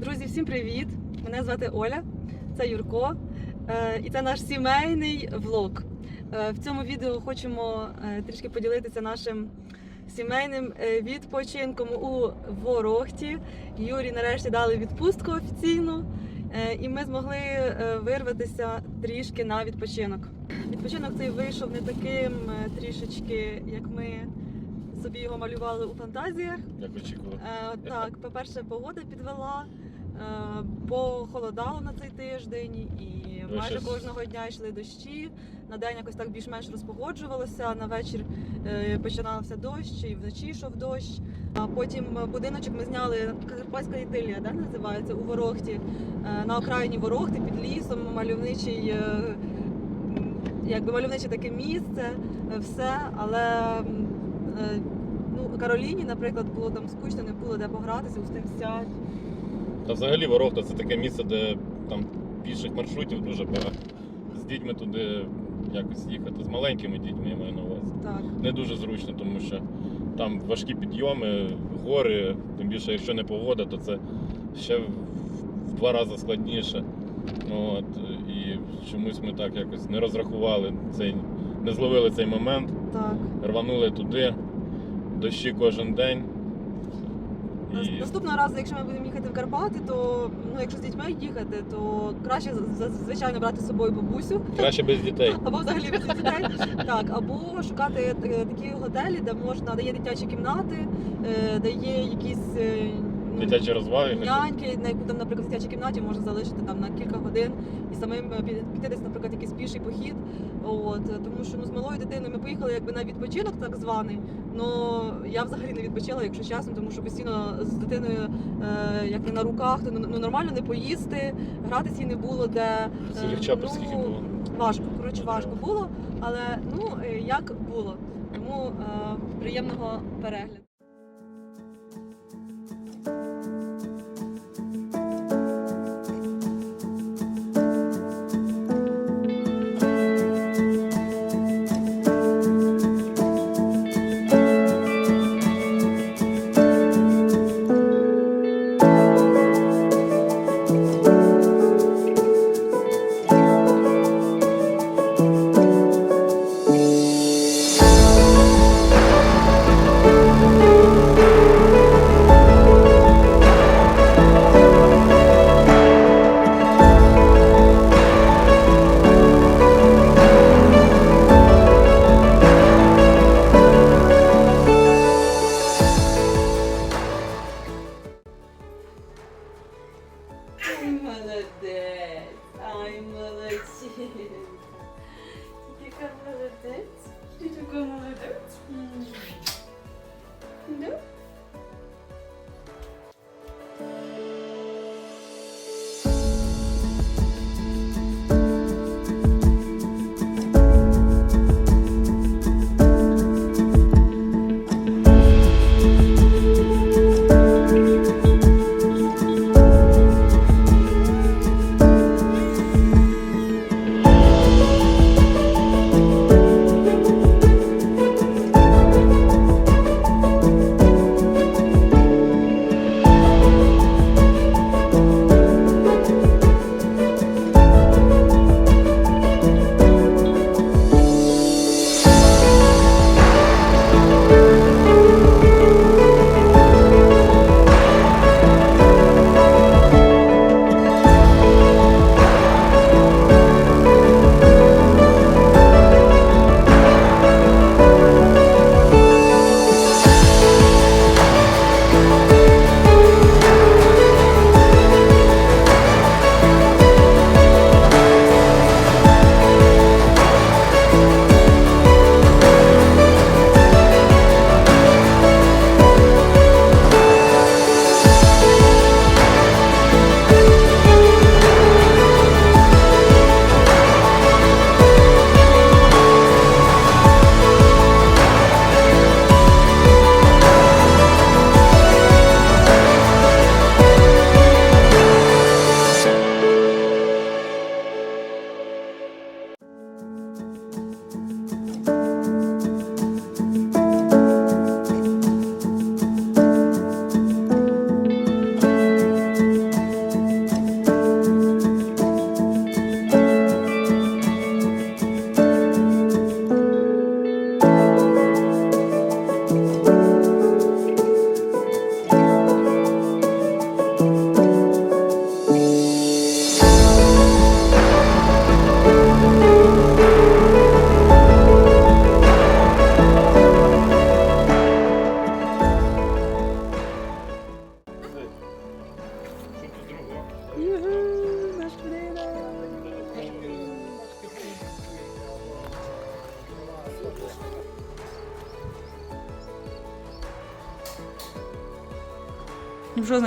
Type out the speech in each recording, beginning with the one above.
Друзі, всім привіт! Мене звати Оля, це Юрко, е, і це наш сімейний влог. Е, В цьому відео хочемо е, трішки поділитися нашим сімейним відпочинком у Ворохті. Юрі нарешті дали відпустку офіційну, і ми змогли вирватися трішки на відпочинок. Відпочинок цей вийшов не таким трішечки, як ми собі його малювали у фантазіях. Як очікували. Е, так, по-перше, погода підвела, похолодало на цей тиждень, і Ну, майже щось- кожного дня йшли дощі. На день якось так більш-менш розпогоджувалося. На вечір е, починався дощ, і вночі йшов дощ. А потім будиночок ми зняли Карпатська ітилія, да, називається у Ворохті, е, на окраїні Ворохти під лісом, мальовничий. е, Якби мальовниче таке місце, е, все, але е, ну, Кароліні, наприклад, було там скучно, не було де погратися, устим сядь. Та взагалі Ворохта це таке місце, де там піших маршрутів дуже багато. З дітьми туди якось їхати, з маленькими дітьми я маю на увазі. Так, Не дуже зручно, тому що там важкі підйоми, гори, тим більше, якщо не погода, то це ще в в два рази складніше. Ну, От, і чомусь ми так якось не розрахували цей, не зловили цей момент, так. рванули туди, дощі кожен день. Нас- Наступного разу, якщо ми будемо їхати в Карпати, то ну, якщо з дітьми їхати, то краще звичайно брати з собою бабусю. Краще без дітей. Або взагалі без дітей, так, або шукати е, такі готелі, де можна, де є дитячі кімнати, е, де є якісь е, Дитячі розваги. няньки, на яку там, наприклад, в дитячій кімнаті можна залишити там на кілька годин і самим е, піти десь, наприклад, якийсь піший похід. От е, тому що ну з малою дитиною ми поїхали якби на відпочинок, так званий. Ну я взагалі не відпочила, якщо чесно, тому що постійно з дитиною е, як не на руках, то ну, ну, нормально не поїсти, гратися їй не було де. е, скільки було. Важко, коротше, важко було, але ну е, як було. Тому е, приємного перегляду.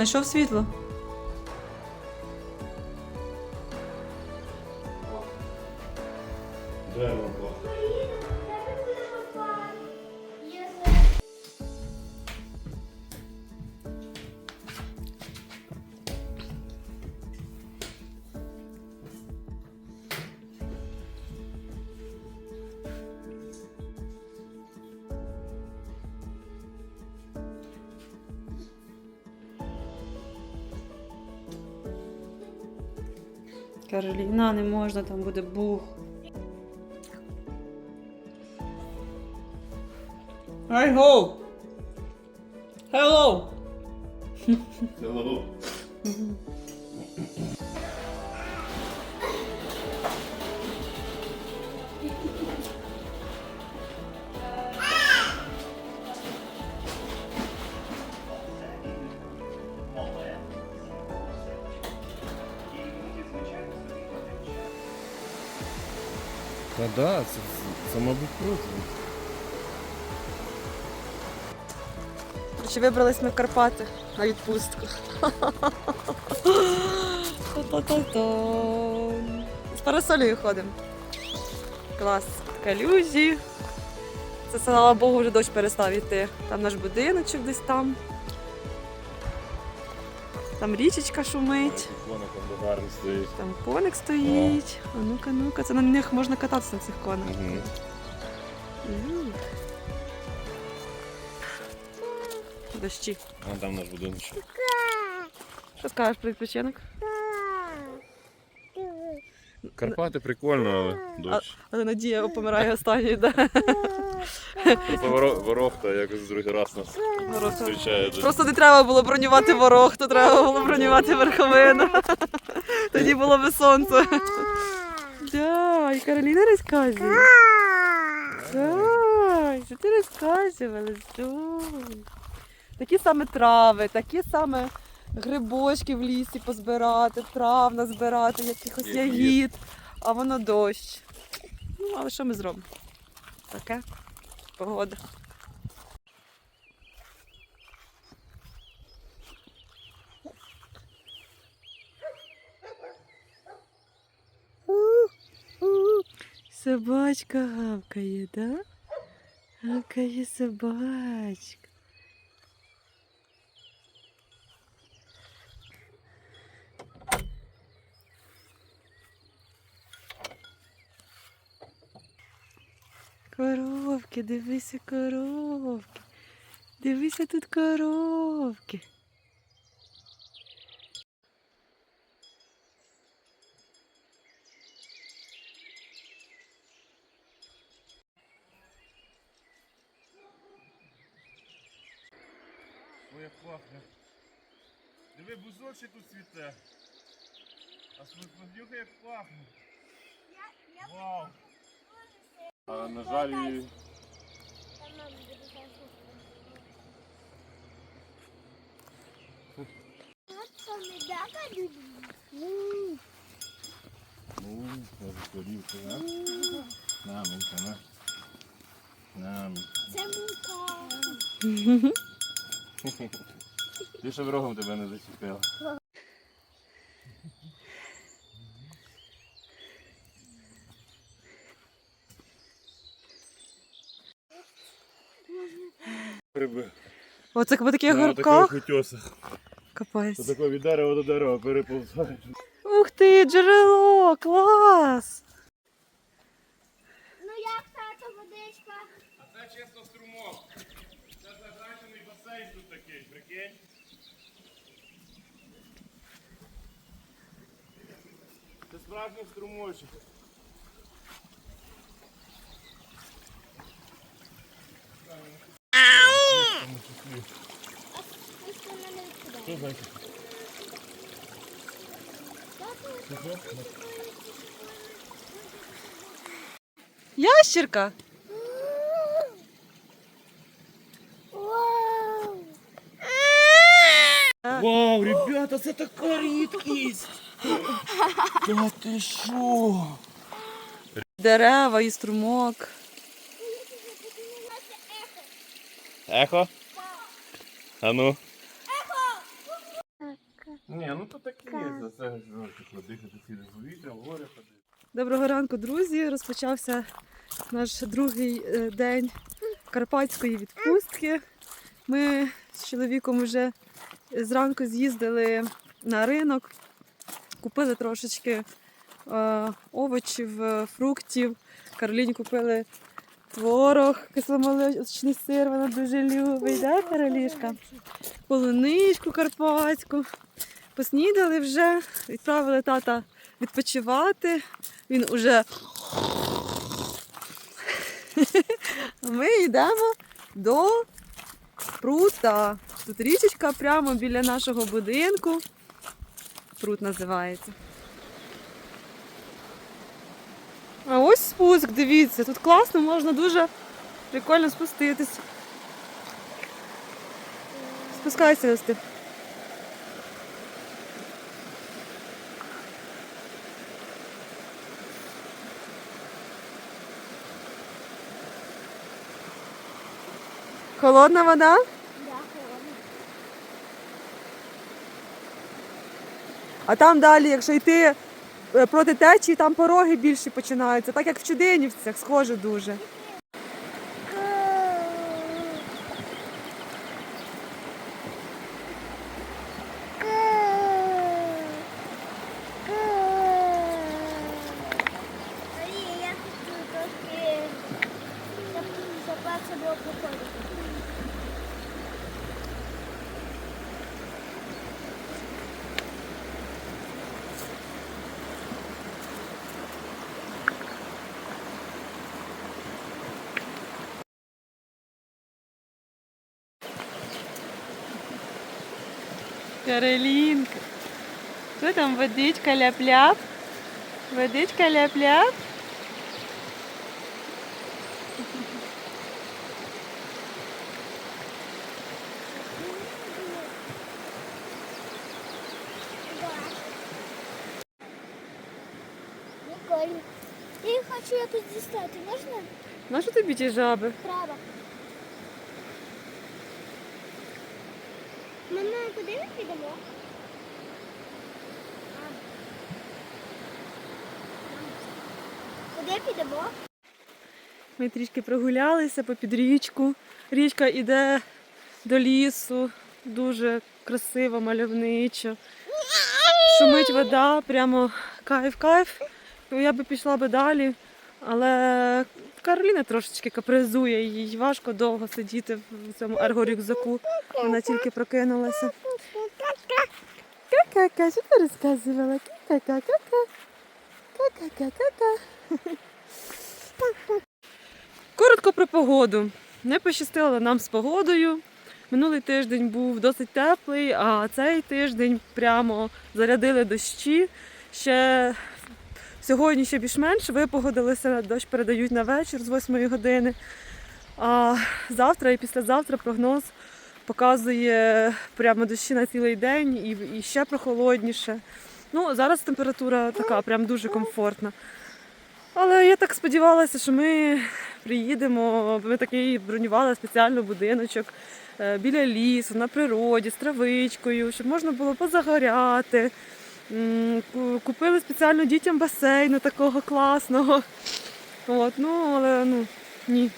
Знайшов світло? Кароліна, не можна, там буде бух. Ай, ho! Hello! Hello. Та да, це, це, мабуть, круто. Короче, вибрались ми в Карпати на відпустку. З парасолею ходимо. Клас. Калюжі. Це, слава Богу, вже дощ перестав йти. Там наш будиночок десь там. Там річечка шумить. Коник там гарний стоїть. Там коник стоїть. А ну-ка, ну-ка, це на них можна кататися на цих конах. Угу. Дощі. А там наш будиночок. Що скажеш про відпочинок? Карпати прикольно, але дощ. Але Надія помирає останньою, да? Просто воро- ворохта якось другий раз нас зустрічає. Просто не треба було бронювати ворог, то треба було бронювати верховину. Тоді було би сонце. І Кароліна розказує. Так, що ти розказувала? Зой. Такі саме трави, такі саме грибочки в лісі позбирати, трав назбирати, якихось Ягід. ягід, а воно дощ. Ну, але що ми зробимо? Таке погода. Собачка гавкає, да? Гавкає собачка. Коровки, дивися коровки. Дивися тут коровки. Ой, як пахне. Диви, бузок ще тут цвіте. А смотрюха як пахне. Вау. А, на жаль, ну, я закорівся, да? На, Мінка, на. На. Це. Ти тебе не зачепила. Оце по таких утесах. Капець. Отако від дерева до дерева переповзаєш. Ух ти, джерело! Клас! Ну як тато водичка? А це чисто струмок. Це заграчений басейн тут такий, прикинь. Це справжній струмочок. Мене відкидає. Що значить? Ящірка! Вау! Ребята, та це така рідкість. Та ти що? Дерева і струмок. Ехо? А ну. Ні, ну то таке, за це ж ну, типу, дихати свіжим повітрям, горе ходити. Доброго ранку, друзі. Розпочався наш другий е, день карпатської відпустки. Ми з чоловіком вже зранку з'їздили на ринок, купили трошечки е, овочів, е, фруктів. Кароліні купили творог, кисломолочний сир, вона дуже любить, да, Каролішка? Полуничку карпатську. Поснідали вже, відправили тата відпочивати. Він уже. Ми йдемо до прута. Тут річечка прямо біля нашого будинку. Прут називається. А ось спуск, дивіться, тут класно, можна дуже прикольно спуститись. Спускайся, Остап. Холодна вода? А там далі, якщо йти проти течії, там пороги більші починаються, так як в Чудинівцях, схоже дуже. Я хочу трошки запас собі походити. Каролінка. Що там водичка ляп-ляп? Водичка ляп-ляп? Прикольно. Я хочу якось дістати, можна? На що тобі ті жаби? Право. Мама, куди ми підемо? Куди підемо? Ми трішки прогулялися по під річку. Річка йде до лісу, дуже красиво, мальовничо. Шумить вода, прямо кайф-кайф. Я би пішла би далі, але Кароліна трошечки капризує, їй важко довго сидіти в цьому ерго-рюкзаку. Вона тільки прокинулася. Ка-ка-ка, що ти розказувала? Ка-ка-ка-ка. Ка-ка-ка-ка. Коротко про погоду. Не пощастило нам з погодою. Минулий тиждень був досить теплий, а цей тиждень прямо зарядили дощі. Ще сьогодні ще більш-менш випогодилися, дощ передають на вечір з 8 години. А завтра і післязавтра прогноз показує прямо дощі на цілий день і, і ще прохолодніше. Ну, зараз температура така, прям дуже комфортна. Але я так сподівалася, що ми приїдемо. Ми такий бронювали спеціально будиночок е, біля лісу, на природі, з травичкою, щоб можна було позагоряти. Купили спеціально дітям басейну такого класного. От, ну, але ну, ні.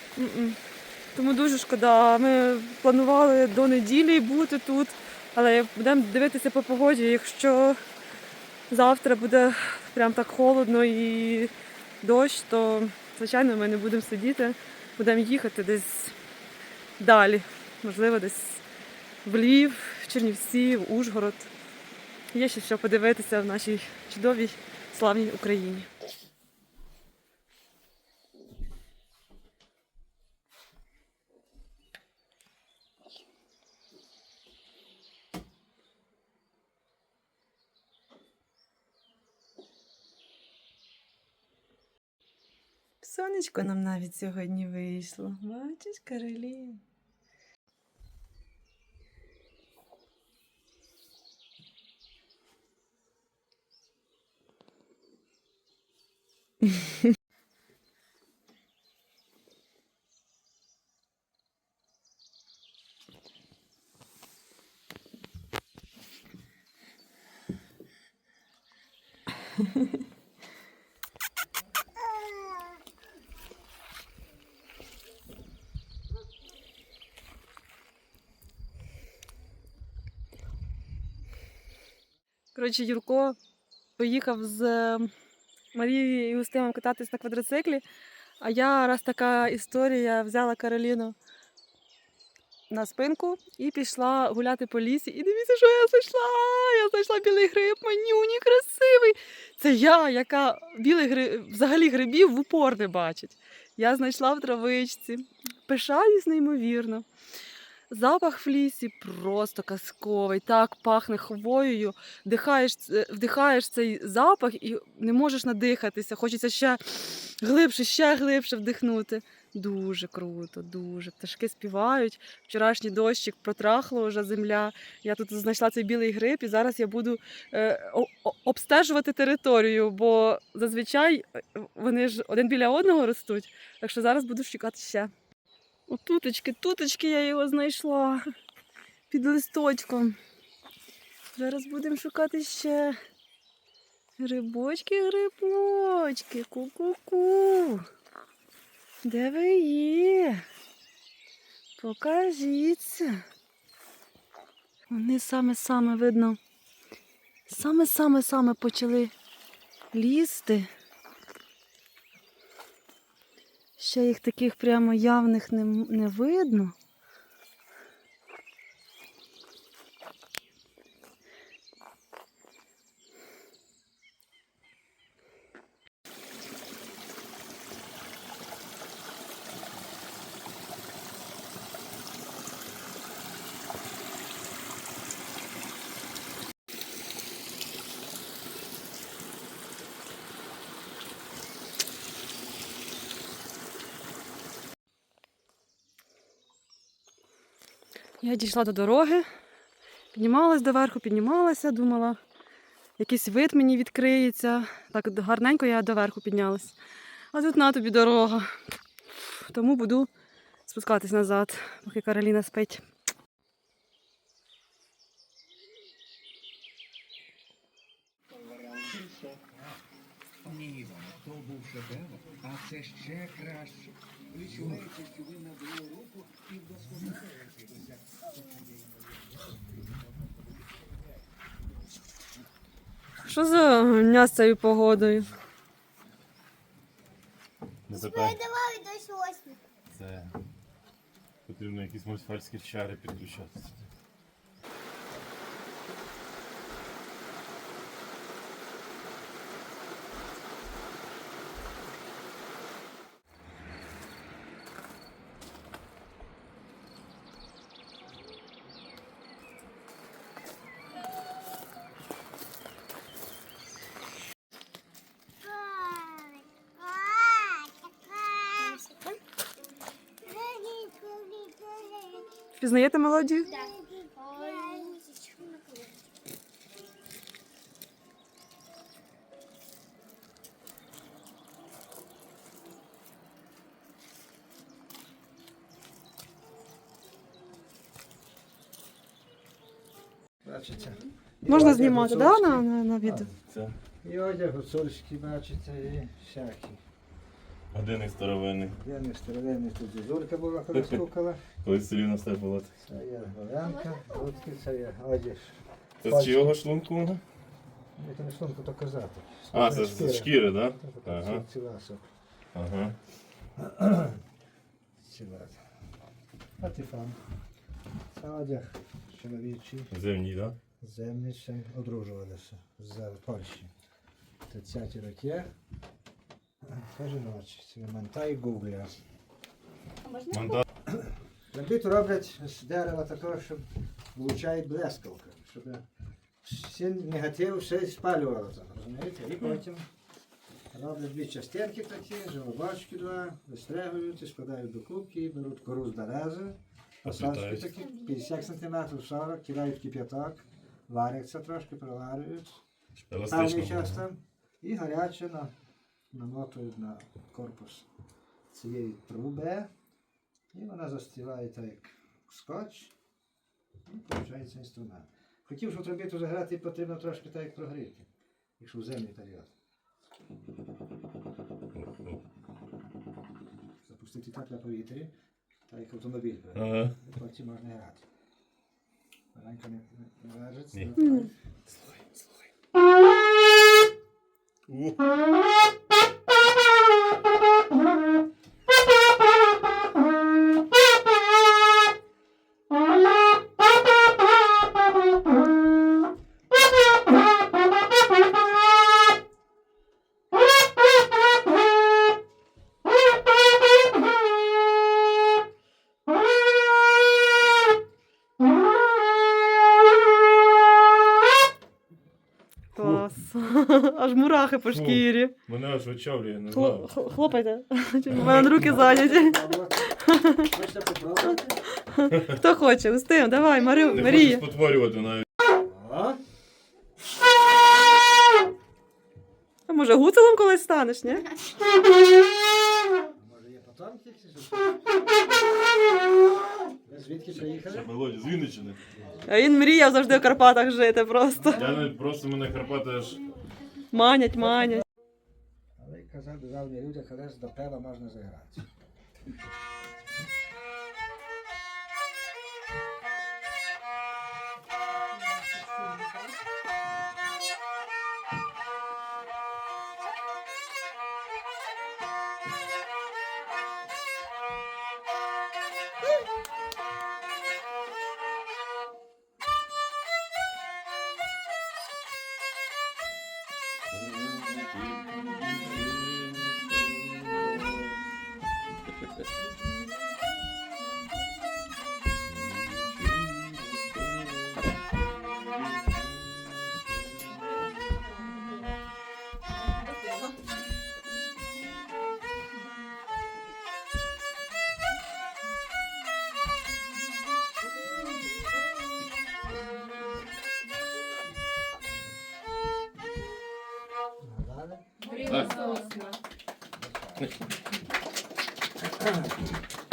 Тому дуже шкода. Ми планували до неділі бути тут, але будемо дивитися по погоді. Якщо завтра буде прям так холодно і дощ, то звичайно ми не будемо сидіти, будемо їхати десь далі. Можливо, десь в Львів, в Чернівці, в Ужгород. Є ще що подивитися в нашій чудовій славній Україні. Сонечко нам навіть сьогодні вийшло. Бачиш, Каролін? Коротше, Юрко поїхав з Марією і Устимом кататись на квадроциклі. А я раз така історія взяла Кароліну на спинку і пішла гуляти по лісі. І дивіться, що я знайшла! Я знайшла білий гриб, манюні, красивий. Це я, яка білий гриб, взагалі грибів в упор не бачить. Я знайшла в травичці. Пишаюсь неймовірно. Запах в лісі просто казковий, так пахне хвоєю. Вдихаєш, ц- вдихаєш цей запах і не можеш надихатися. Хочеться ще глибше, ще глибше вдихнути. Дуже круто, дуже. Пташки співають. Вчорашній дощик протрахло вже земля. Я тут знайшла цей білий гриб, і зараз я буду е, обстежувати територію, бо зазвичай е, вони ж один біля одного ростуть. Так що зараз буду шукати ще. О, туточки, туточки я його знайшла під листочком. Зараз будемо шукати ще грибочки, грибочки, ку-ку-ку. Де ви є? Покажіться. Вони саме-саме видно. Саме-саме-саме почали лізти. Ще їх таких прямо явних не, не видно. Я дійшла до дороги, піднімалась доверху, піднімалася, думала, якийсь вид мені відкриється. Так гарненько я доверху піднялась. А тут на тобі дорога. Тому буду спускатись назад, поки Кароліна спить. Ні, то був шедевр, а це ще краще. Що ви руку і вдосконалилися. Що за гня з цією погодою? Не передавали до сьогодні. Це потрібно якісь мусфальські чари підключати. Впізнаєте мелодію? Бачите? І Можна одяг знімати, да, гуцульський. на, на, на відео? Це І одяг гуцульський, бачите, і всякі. Годинник старовинний. Я не старовинний, тут зазурка була, коли стукала. Коли селі на все було. Це є голянка, рудки, це є одяг. Це з чого шлунку вона? То не шлунку, то козати. А, це з шкіри, так? Ага. Ага. Ціла сок. Ага. Ціла. Патифан. Це одяг чоловічий. Зимній, так? Землі одружувалися з Польщі. 30 роки. Це манта і гугля. Мандат. Ламбіту роблять з дерева такого, щоб влучають блискавка, щоб всі негатив все спалювало там, розумієте? І потім роблять дві частинки такі, жолобочки два, вистригують і складають до кубки, беруть кору з берези, посадки такі, 50 см, 40 кидають кип'яток, варяться трошки, проварюють, певний час там, і гаряче на намотують на корпус цієї труби, і вона застіває так як скотч, і виходить інструмент. Хотів, щоб трубіту заграти, потрібно трошки так як прогріти, якщо в землі період. Запустити тепле повітря, так як автомобіль. Ага. І потім можна грати. Маленько не, не, не так. У. Клас. Аж мурахи по Фу. шкірі. Мене аж очавлює, не Хло- знаю. х- Хлопайте. У мене руки зайняті. Хочете попробувати? Хто хоче? Устим, давай, Мари... Не Марія. хочу спотворювати навіть. А може гуцелом колись станеш, ні? може є потомки? Ви звідки приїхали? Мелодія з Вінниччини. А він мріяв завжди в Карпатах жити просто. Я не просто мене Карпати аж. Манять, манять. Але казав давні люди, коли до пева можна заграти. Нагадали? Так. наші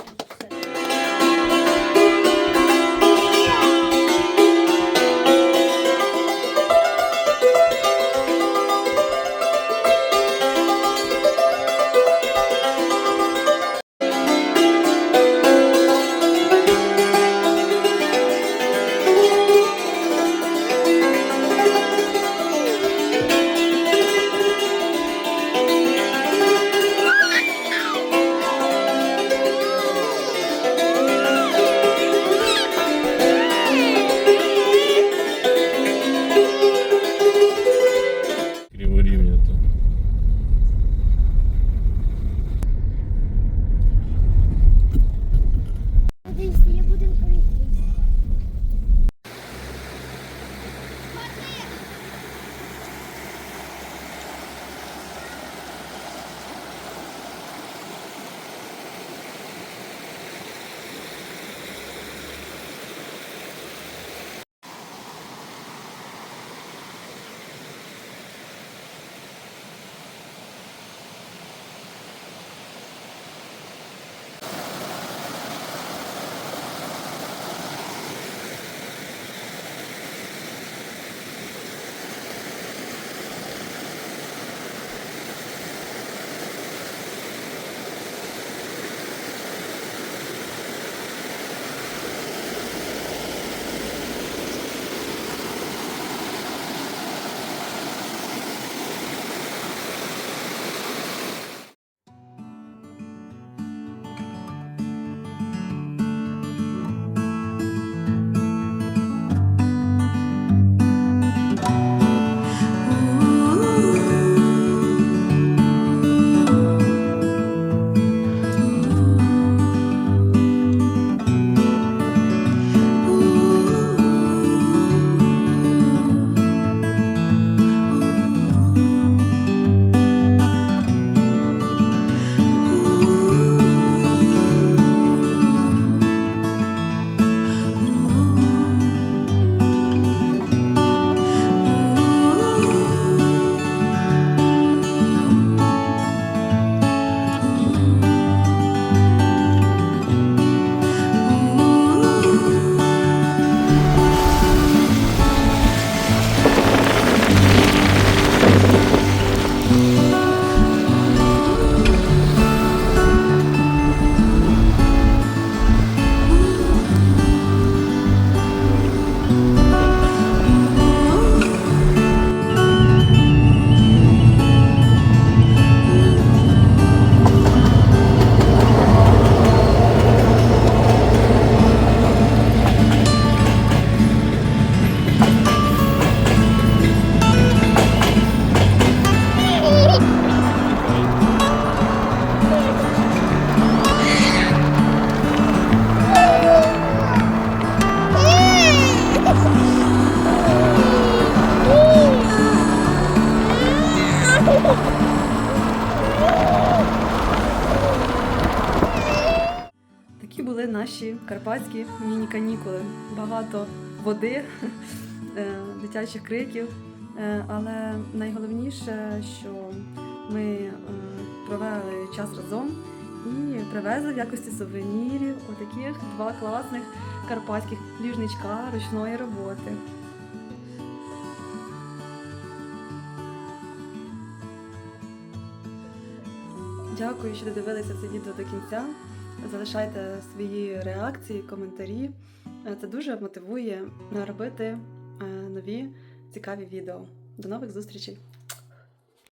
карпатські міні-канікули. Багато води, е, дитячих криків. Е, Але найголовніше, що ми е, провели час разом і привезли в якості сувенірів отаких два класних карпатських ліжничка ручної роботи. Дякую, що додивилися це відео до кінця. Залишайте свої реакції, коментарі. Е, Це дуже мотивує робити е, нові цікаві відео. До нових зустрічей!